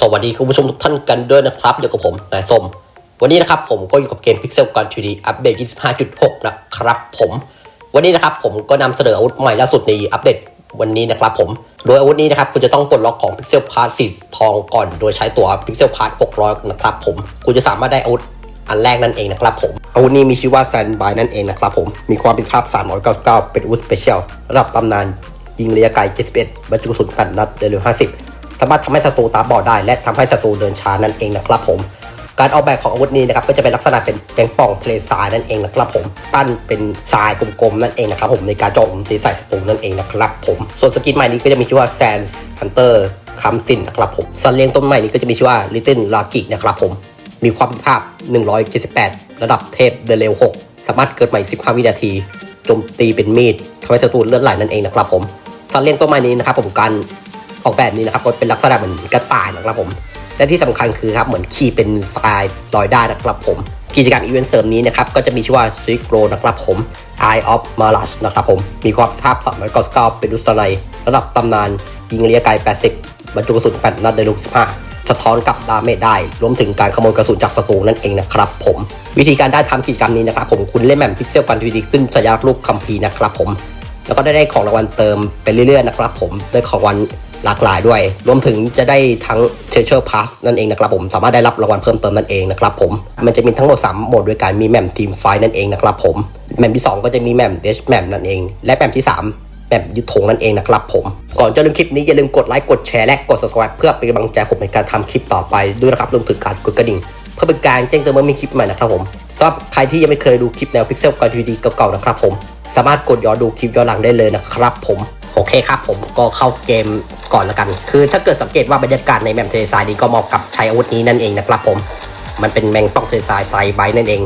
สวัสดีคุณผู้ชมทุกท่านกันด้วยนะครับอยู่กับผมนายส้มวันนี้นะครับผมก็อยู่กับเกม Pixel Gun 3D อัปเดต 25.6 นะครับผมวันนี้นะครับผมก็นำเสนออาวุธใหม่ล่าสุดในอัปเดตวันนี้นะครับผมโดยอาวุธนี้นะครับคุณจะต้องปลดล็อกของ Pixel Pass สีทองก่อน โดยใช้ตัว Pixel Pass 600 นะครับผมคุณจะสามารถได้อาวุธอันแรกนั่นเองนะครับผมอาวุธนี้มีชื่อว่า Sandby นั่นเองนะครับผมมีความเป็นภาพ 399 เป็นอาวุธสเปเชียลระดับตำนานยิงระยะไกล 71บรรจุกระสุน8นัดเร็ว50 สามารถทำให้ศัตรูตาบอดได้ และทำให้ศัตรูเดินช้านั่นเองนะครับผม การออกแบบของอาวุธนี้นะครับก็จะเป็นลักษณะเป็นแกงป่องทะเลทรายนั่นเองนะครับผมปั้นเป็นทรายกลมๆนั่นเองนะครับผมในการโจมตีใส่ศัตรูนั่นเองนะครับผม ส่วนสกินใหม่นี้ก็จะมีชื่อว่า Sand Hunter คัมซินนะครับผมสัตว์เลี้ยงต้นใหม่นี้ก็จะมีชื่อว่า Little Lucky นะครับผมมีความภาพ 178 ระดับเทพเดเร็ว6สามารถเกิดใหม่ 15 วินาทีโจมตีเป็นมีดทำให้ศัตรูเลือดไหลนั่นเองนะครับผมสัตว์เลียงต้นใหม่นี้นะครับผมการ ออกแบบนี้นะครับก็เป็นลักษณะเหมือนกระต่ายนะครับผม และที่สำคัญคือครับเหมือนขี่เป็นทรายลอยได้นะครับผม กิจกรรมอีเวนต์เสริมนี้นะครับก็จะมีชื่อว่าซิกโรนะครับผม Eye of m a r a s นะครับผม มีความภาพ399เป็นดุสไนระดับตำนาน ยิงระยะไกล 80 บรรจุกระสุน8นัดในลูก15สะท้อนกับดาเมจได้ รวมถึงการขโมยกระสุนจากศัตรูนั่นเองนะครับผม วิธีการได้ทำกิจกรรมนี้นะครับผมคุณเล่นแมมพิกเซลกันทีดีขึ้นสัญลักษณ์รูปคัมภีร์นะครับผม แล้วก็ได้ได้ของรางวัลเติมไปเรื่อยๆนะครับผมได้ของรางวัล หลากหลายด้วย รวมถึงจะได้ทั้ง Treasure Pass นั่นเองนะครับผมสามารถได้รับรางวัลเพิ่มเติมนั่นเองนะครับผมมันจะมีทั้งหมด 3 โหมดด้วยกันมีแมมทีมไฟนั่นเองนะครับผมแมมที่ 2 ก็จะมีแมมเดชแมมนั่นเอง และแมมที่ 3แมมยุทธงนั่นเองนะครับผม ก่อนจะลืมคลิปนี้อย่าลืมกดไลค์กดแชร์และกด subscribe เพื่อเป็นกำลังใจผมในการทำคลิปต่อไปด้วยนะครับรวมถึงการกดกระดิ่ง เพื่อเป็นการแจ้งเตือนเมื่อมีคลิปใหม่นะครับผมสำหรับใครที่ยังไม่เคยดูคลิปแนวพิกเซลการทีดีเก่าๆนะครับผม สามารถกดย้อนดูคลิปย้อนหลังได้เลยนะครับผม โอเคครับผมก็เข้าเกมก่อนละกัน คือถ้าเกิดสังเกตว่าบรรยากาศในแมปทเลทรายนี้ก็เหมาะกับใช้อาวุธนี้นั่นเองนะครับผม มันเป็นแมงป่องทเลทรายไซไบนั่นเอง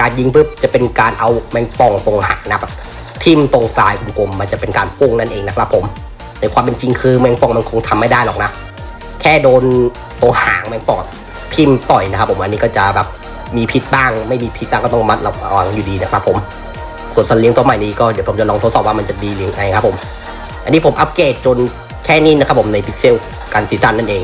การยิงปุ๊บจะเป็นการเอาแมงป่องตรงหางนะครับทิ่มตรงทรายกลมๆมันจะเป็นการพุ่งนั่นเองนะครับผม ในความเป็นจริงคือแมงป่องมันคงทำไม่ได้หรอกนะ แค่โดนตรงหางแมงป่องทิ่มต่อยนะครับผมอันนี้ก็จะแบบมีพิษบ้าง ไม่มีพิษบ้างก็ต้องมัดระวังอยู่ดีนะครับผม ส่วนสัตว์เลี้ยงตัวใหม่นี้ก็เดี๋ยวผมจะลองทดสอบว่ามันจะดีหรือไงครับผม อันนี้ผมอัปเกรดจนแค่นี้นะครับผมในพิกเซลการซีซันนั่นเอง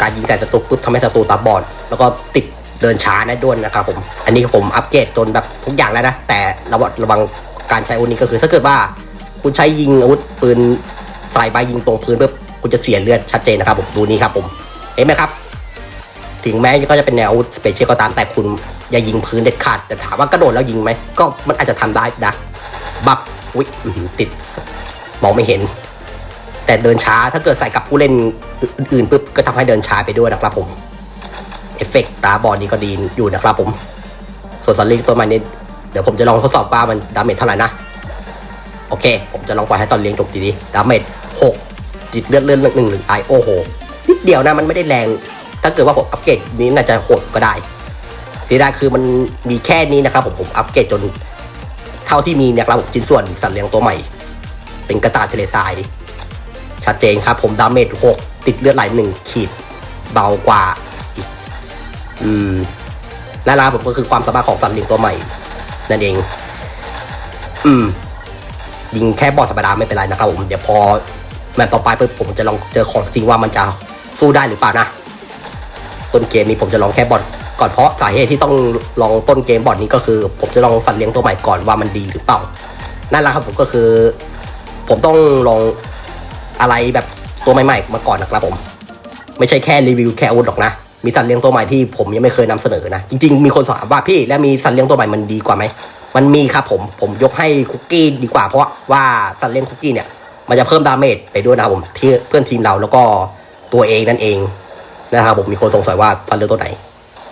การยิงใส่ศัตรูปุ๊บทำให้ศัตรูตาบอด แล้วก็ติดเดินช้าได้ด้วยนะครับผม อันนี้ผมอัปเกรดจนแบบทุกอย่างแล้วนะ แต่ระวังระวังการใช้อาวุธนี้ก็คือ ถ้าเกิดว่าคุณใช้ยิงอาวุธปืนใส่ใบยิงตรงพื้นปุ๊บคุณจะเสียเลือดชัดเจนนะครับผมดูนี่ครับผมเห็นไหมครับ ถึงแม้ก็จะเป็นแนวอาวุธสเปเชียลก็ตามแต่คุณ อย่ายิงพื้นเด็ดขาด แต่ถามว่ากระโดดแล้วยิงไหม ก็มันอาจจะทำได้นะ บับอุ๊ยติด มองไม่เห็น แต่เดินช้าถ้าเกิดใส่กับผู้เล่นอื่นๆปุ๊บก็ทำให้เดินช้าไปด้วยนะครับผมเอฟเฟกต์ตาบอดนี้ก็ดีอยู่นะครับผมส่วนสันลิงตัวใหม่นี้เดี๋ยวผมจะลองทดสอบว่ามันดาเมจเท่าไหร่นะ โอเค ผมจะลองปล่อยให้สันเลี้ยงจบทีดีดาเมจหกจิตเลือดเลือดหนึ่งหนึ่งไอโอ้โหนิดเดียวนะมันไม่ได้แรง ถ้าเกิดว่าผมอัปเกรดนี้น่าจะโหดก็ได้ เสียดายคือมันมีแค่นี้นะครับผมผมอัปเกรดจนเท่าที่มีเนี่ยครับผมชิ้นส่วนสัตว์เลี้ยงตัวใหม่ เป็นกระต่ายทะเลทราย ชัดเจนครับผมดาเมจหกติดเลือดไหลหนึ่งขีดเบากว่า อืมนั่นและครับผมก็คือความสามารถของสัตว์เลี้ยงตัวใหม่ นั่นเอง อืม ยิงแค่บอดธรรมดาไม่เป็นไรนะครับผมเดี๋ยวพอแมตช์ต่อไปปุ๊บผมจะลองเจอของจริงว่ามันจะสู้ได้หรือเปล่านะต้นเกมนี้ผมจะลองแค่บอด ก่อนเพราะสาเหตุที่ต้องลองต้นเกมบอร์ดนี้ก็คือ ผมจะลองสัตว์เลี้ยงตัวใหม่ก่อนว่ามันดีหรือเปล่า นั่นแหละครับผมก็คือ ผมต้องลองอะไรแบบตัวใหม่ๆมาก่อนนะครับผม ไม่ใช่แค่รีวิวแค่อาวุธหรอกนะ มีสัตว์เลี้ยงตัวใหม่ที่ผมยังไม่เคยนำเสนอนะ จริงๆ มีคนถามว่าพี่แล้วมีสัตว์เลี้ยงตัวใหม่มันดีกว่าไหม มันมีครับผมผมยกให้คุกกี้ดีกว่า เพราะว่าสัตว์เลี้ยงคุกกี้เนี่ยมันจะเพิ่มดาเมจไปด้วยนะครับผมที่เพื่อนทีมเราแล้วก็ตัวเองนั่นเองนะครับผมมีคนสงสัยว่าสัตว์เลี้ยงตัวไหน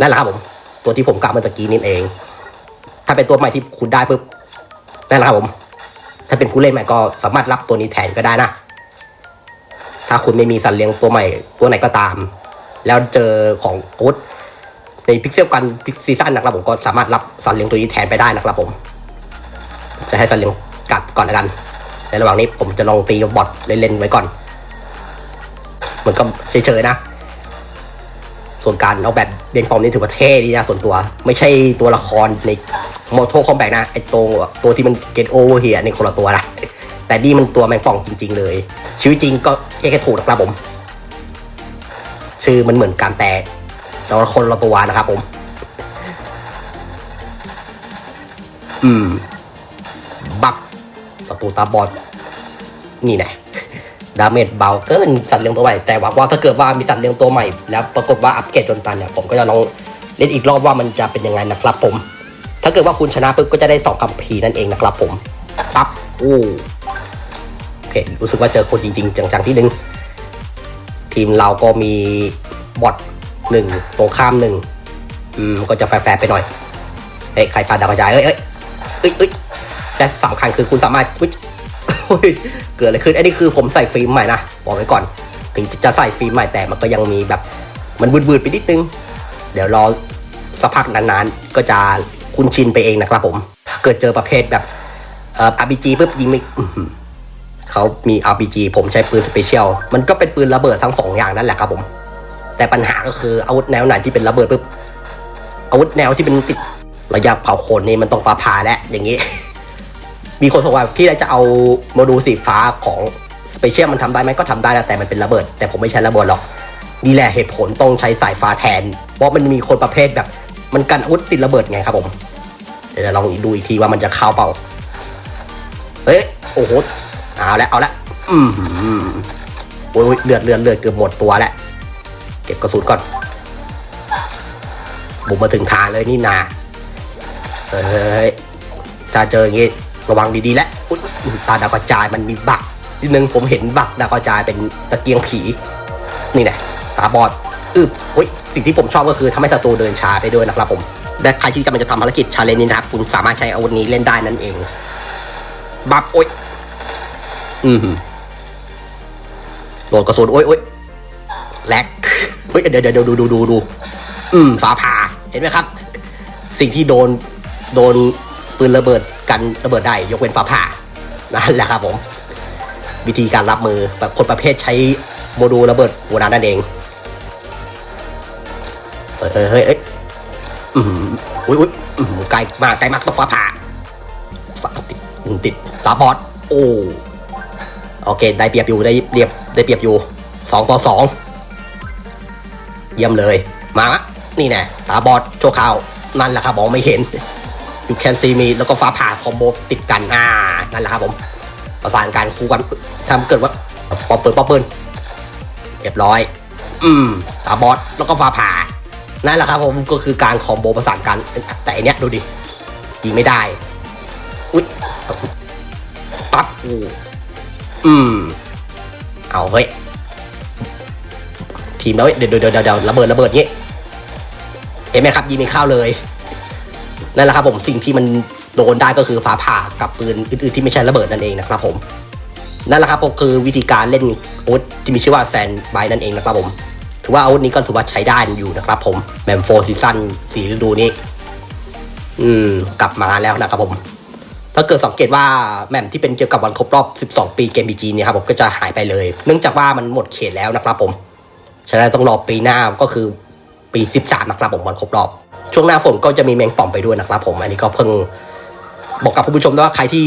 นั่นแหละครับผม ตัวที่ผมกล่าวเมื่อตะกี้นี่เอง ถ้าเป็นตัวใหม่ที่คุณได้ปุ๊บนั่นแหละครับผม ถ้าเป็นผู้เล่นใหม่ก็สามารถรับตัวนี้แทนก็ได้นะ ถ้าคุณไม่มีสัตว์เลี้ยงตัวใหม่ตัวไหนก็ตาม แล้วเจอของอาวุธในพิกเซลกันพิกซีซั่นนะครับผมก็สามารถรับสัตว์เลี้ยงตัวนี้แทนไปได้นะครับผม จะให้สัตว์เลี้ยงกัดก่อนแล้วกัน ในระหว่างนี้ผมจะลองตีกับบอทเล่นๆไว้ก่อน มันก็เฉยๆนะ ส่วนการเอาแบบเดนปอมนี่ถือว่าเท่ดีนะส่วนตัว ไม่ใช่ตัวละครในโมโทคอมแบกนะไอตัวตัวที่มันเกตโอเวอร์เฮียในคนละตัวนะแต่นี่มันตัวแมงป่องจริง ๆ เลย ชีวิตจริงก็แค่ถูกนะครับผม ชื่อมันเหมือนกันแต่แต่ว่าคนละตัวนะครับผม อืม บักศัตรูตาบอดนี่แน่ ดาเมจเบาเกินสัตว์เลี้ยงตัวใหม่แต่ว่าว่าถ้าเกิดว่ามีสัตว์เลี้ยงตัวใหม่ แล้วปรากฏว่าอัปเกรดจนตันเนี่ยผมก็จะลองเล่นอีกรอบว่ามันจะเป็นยังไงนะครับผม ถ้าเกิดว่าคุณชนะปุ๊บก็จะได้สองคัมภีนั่นเองนะครับผมปั๊บอู้โอเครู้สึกว่าเจอคนจริง ๆ จังๆที่หนึ่งทีมเราก็มีบอทหนึ่งตรงข้ามหนึ่งอืมก็จะแฟร์ไปหน่อยเอ้ยใครปาดาวกระจายเอ้ยเอ้ยเอ้ยเอ้ยและสำคัญคือคุณสามารถ ยเกิดอะไรขึ้นไอ้นี่คือผมใส่ฟิล์มใหม่นะบอกไว้ก่อน ถึงจะใส่ฟิล์มใหม่แต่มันก็ยังมีแบบ มันบืดๆไปนิดนึง เดี๋ยวรอสักพักนานๆ ก็จะคุ้นชินไปเองนะครับผมถ้าเกิดเจอประเภทแบบเอ่อ RPG ปุ๊บยิงไม่อื้อหือเขามี RPG ผมใช้ปืนสเปเชียลมันก็เป็นปืนระเบิดทั้งสองอย่างนั่นแหละครับผม แต่ปัญหาก็คืออาวุธแนวไหนที่เป็นระเบิดปุ๊บอาวุธแนวที่เป็นติดระยะเผาขนนี่มันต้องฟ้าผ่าแล้วอย่างนี้ มีคนบอกว่าพี่จะเอาโมดูลสีฟ้าของสเปเชียลมันทำได้ไหมก็ทำได้นะแต่มันเป็นระเบิด แต่ผมไม่ใช้ระเบิดหรอกนี่แหละเหตุผลต้องใช้สายฟ้าแทน เพราะมันมีคนประเภทแบบ มันกันอาวุธติดระเบิดไงครับผม เดี๋ยวลองดูอีกทีว่ามันจะเข้าเปล่า เฮ้ยโอ้โหเอาละเอาละอืมโอ้ยเลือดเลือดเลือดเกือบหมดตัวแล้วเก็บกระสุนก่อนบุกมาถึงฐานเลยนี่นาเฮ้ยถ้าเจออย่างงี้ ระวังดีๆแล้วอุ๊ยตาดาวกระจายมันมีบักนิดนึงผมเห็นบักดาวกระจายเป็นตะเกียงผี นี่แหละตาบอดอึบอุ้ยสิ่งที่ผมชอบก็คือทำให้ศัตรูเดินช้าไปด้วยนะครับผมและใครที่กำลังจะทำภารกิจชาเลนจ์นี้นะครับคุณสามารถใช้อาวุธนี้เล่นได้นั่นเอง บับโอ้ยอืมโหลดกระสุนโอ้ยโอ้ยแลกเฮ้ยเดี๋ยวเดี๋ยวเดี๋ยวดูดูดูดูอืมฟ้าผ่าเห็นไหมครับ สิ่งที่โดนโดนปืนระเบิด กันระเบิดได้ยกเว้นฟ้าผ่านั่นแหละครับผม วิธีการรับมือแบบคนประเภทใช้โมดูลระเบิดหัวนั้นนั่นเองเฮ้ยเฮ้ยเฮ้ยเอ้ยอืมอุ้ยอุ้ยไกลมากไกลมากต้องฟ้าผ่าฟ้าติดติดตาบอดโอ้โอเค ได้เปรียบอยู่ได้เปรียบได้เปรียบอยู่สองต่อสองเยี่ยมเลย มามะนี่แน่ตาบอดโชว์ข่าวนั่นแหละครับมองไม่เห็น you can see me แล้วก็ฟ้าผ่าคอมโบติดกัน อ่า นั่นแหละครับผม ประสานการคู่กันทำเกิดว่าปอมเปิดปอมเปิลเรียบร้อย อืมตาบอดแล้วก็ฟ้าผ่า นั่นแหละครับผม ก็คือการคอมโบประสานกัน แต่อันเนี้ยดูดิ ยิงไม่ได้ อุ้ยปั๊บอูอืม เอาเฮ้ย ทีมแล้วเดี๋ยวเดี๋ยวเดี๋ยวเดี๋ยวระเบิดระเบิดงี้เห็นไหมครับยิงไม่เข้าเลย นั่นแหละครับผมสิ่งที่มันโดนได้ก็คือฟ้าผ่ากับปืนอื่นๆที่ไม่ใช่ระเบิดนั่นเองนะครับผมนั่นแหละครับผมคือวิธีการเล่นอาวุธที่มีชื่อว่าแซนไบนั่นเองนะครับผมถือว่าอาวุธนี้ก็ถือว่าใช้ได้อยู่นะครับผมแมมโฟซีซั่นสีฤดูนี้ อืม กลับมาแล้วนะครับผม ถ้าเกิดสังเกตว่าแมมที่เป็นเกี่ยวกับวันครบรอบ 12 ปีเกมบีจีเนี่ยครับผมก็จะหายไปเลย เนื่องจากว่ามันหมดเขตแล้วนะครับผม ฉะนั้นต้องรอปีหน้าก็คือปี 13 นะครับผมวันครบรอบ ช่วงหน้าฝนก็จะมีแมงป่องไปด้วยนะครับ ผมอันนี้ก็เพิ่งบอกกับผู้ชมด้วยว่าใครที่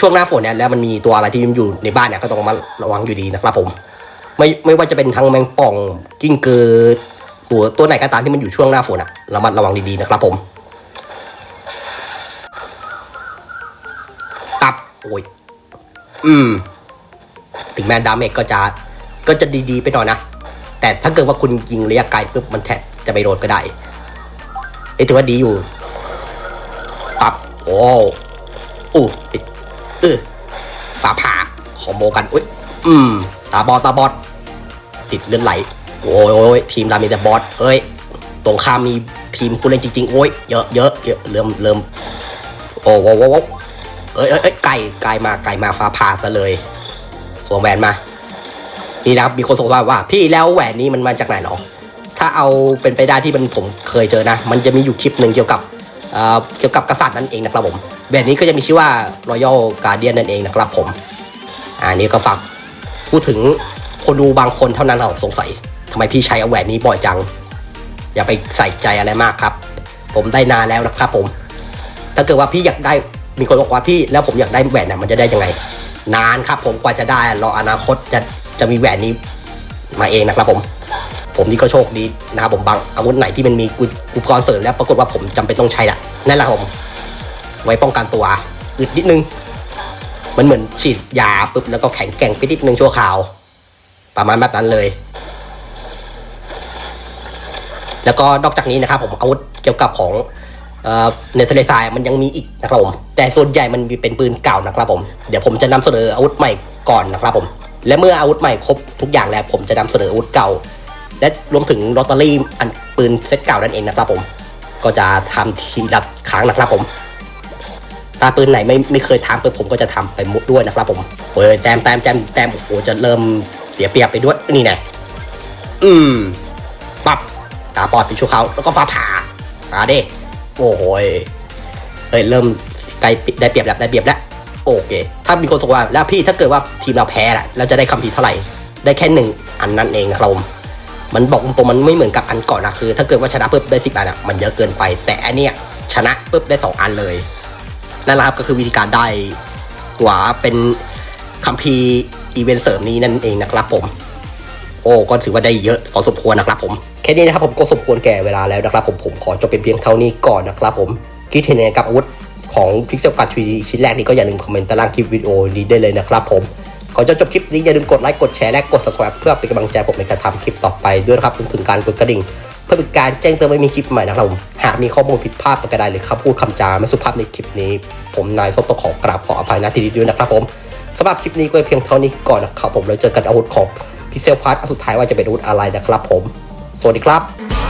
ช่วงหน้าฝนเนี่ยแล้วมันมีตัวอะไรที่อยู่ในบ้านเนี่ยก็ต้องมาระวังอยู่ดีนะครับผมไม่ไม่ว่าจะเป็นทั้งแมงป่องกิ้งเกอร์ตัวตัวไหนก็ตามที่มันอยู่ช่วงหน้าฝนอะระมัดระวังดีๆนะครับผมตับโอ้ยอืม ถึงแม้ดาเมจก็จะก็จะดีๆไปหน่อยนะ แต่ถ้าเกิดว่าคุณยิงระยะไกลปุ๊บมันแทบจะไม่โดนก็ได้ เอ้ยถือว่าดีอยู่ปับโอ้อู้ปิดเออฝาผ่าคอมโบกันอุ้ยอืม ตาบอดตาบอดติดเลือดไหล โอ้ยโอ้ยทีมเรามีแต่บอสเอ้ยตรงข้ามมีทีมผู้เล่นจริง ๆ โอ้ยเยอะเยอะเยอะเริ่มเริ่มโอ้โหเอ้ยเอ้ยเอ้ยไก่ไก่มาไก่มาฟ้าผ่าซะเลยสวมแหวนมา นี่นะครับมีคนสงสัยว่า พี่แล้วแหวนนี้มันมาจากไหนหรอ ถ้าเอาเป็นไปได้ที่มันผมเคยเจอนะ มันจะมีอยู่คลิปหนึ่งเกี่ยวกับเเกี่ยวกับกษัตริย์นั่นเองนะครับผมแหวนนี้ก็จะมีชื่อว่า Royal Guardian นั่นเองนะครับผมอ่านี่ก็ฝากพูดถึงคนดูบางคนเท่านั้นเราสงสัยทำไมพี่ใช้เอาแหวนนี้บ่อยจัง อย่าไปใส่ใจอะไรมากครับ ผมได้นานแล้วนะครับผม ถ้าเกิดว่าพี่อยากได้มีคนบอกว่าพี่แล้วผมอยากได้แหวนน่ะมันจะได้ยังไง นานครับผมกว่าจะได้รออนาคตจะจะมีแหวนนี้มาเองนะครับผม ผมนี่ก็โชคดีนะครับผมบางอาวุธไหนที่มันมีอุปกรณ์เสริมแล้วปรากฏว่าผมจำเป็นต้องใช้ละนั่นแหละผมไว้ป้องกันตัวอึดนิดนึง มันเหมือนฉีดยาปุ๊บแล้วก็แข็งแกร่งไปนิดนึงชั่วคราว ประมาณแบบนั้นเลย แล้วก็นอกจากนี้นะครับผมอาวุธเกี่ยวกับของเอ่อในทะเลทรายมันยังมีอีกนะครับผม แต่ส่วนใหญ่มันมีเป็นปืนเก่านะครับผม เดี๋ยวผมจะนำเสนออาวุธใหม่ก่อนนะครับผม และเมื่ออาวุธใหม่ครบทุกอย่างแล้วผมจะนำเสนออาวุธเก่า และรวมถึงลอตเตอรี่อันปืนเซตเก่านั่นเองนะครับผม ก็จะทำทีละครั้งนะครับผมตาปืนไหนไม่ไม่เคยทำปืนผมก็จะทำไปมุดด้วยนะครับผมเปิดแจมแจมแจมแจมโอ้โหจะเริ่มเสียเปรียบไปด้วยนี่ไงอืมปับตาปอดเป็นชั่วเขาแล้วก็ฟ้าผ่ามาเด้โอ้โหเฮ้ยเริ่มไกลได้เปรียบแล้วได้เปรียบแล้วโอเค ถ้ามีคนสงว่าแล้วพี่ถ้าเกิดว่าทีมเราแพ้ล่ะเราจะได้คำพีเท่าไหร่ ได้แค่หนึ่งอันนั้นเองครับผม มันบอกตรงๆมันไม่เหมือนกับอันก่อนนะคือ ถ้าเกิดว่าชนะปุ๊บได้สิบอันอะมันเยอะเกินไป แต่อันเนี้ยชนะปุ๊บได้สองอันเลยนั่นแหละครับก็คือวิธีการได้ตัวเป็นคัมภีร์อีเวนต์เสริมนี้นั่นเองนะครับผม โอ้ก็ถือว่าได้เยอะพอสมควรนะครับผมแค่นี้นะครับผมก็สมควรแก่เวลาแล้วนะครับ ผมผมขอจบเป็นเพียงเท่านี้ก่อนนะครับผมคิดเห็นยังไงกับอาวุธของ Pixel Gun 3D ชิ้นแรกนี้ก็อย่าลืมคอมเมนต์ใต้ล่างคลิปวิดีโอนี้ได้เลยนะครับผม ก่อจะจบคลิปนี้อย่าลืมกดไลค์กดแชร์และกด subscribe เพื่อเป็นกำลังใจผมในการทำคลิปต่อไปด้วยนะครับรวมถึงการกดกระดิ่ง เพื่อเป็นการแจ้งเตือนไม่มีคลิปใหม่นะครับผมหากมีข้อมูลผิดพลาดประการใดหรือคำพูดคำจาไม่สุภาพในคลิปนี้ ผมนายส้มต้องขอกราบขออภัยณที่นี้ด้วยนะครับผมสำหรับคลิปนี้ก็เพียงเท่านี้ก่อนนะครับผมแล้วเจอกันอาวุธของพิเซลพาร์ทสุดท้ายว่าจะเป็นอาวุธอะไรนะครับผม สวัสดีครับ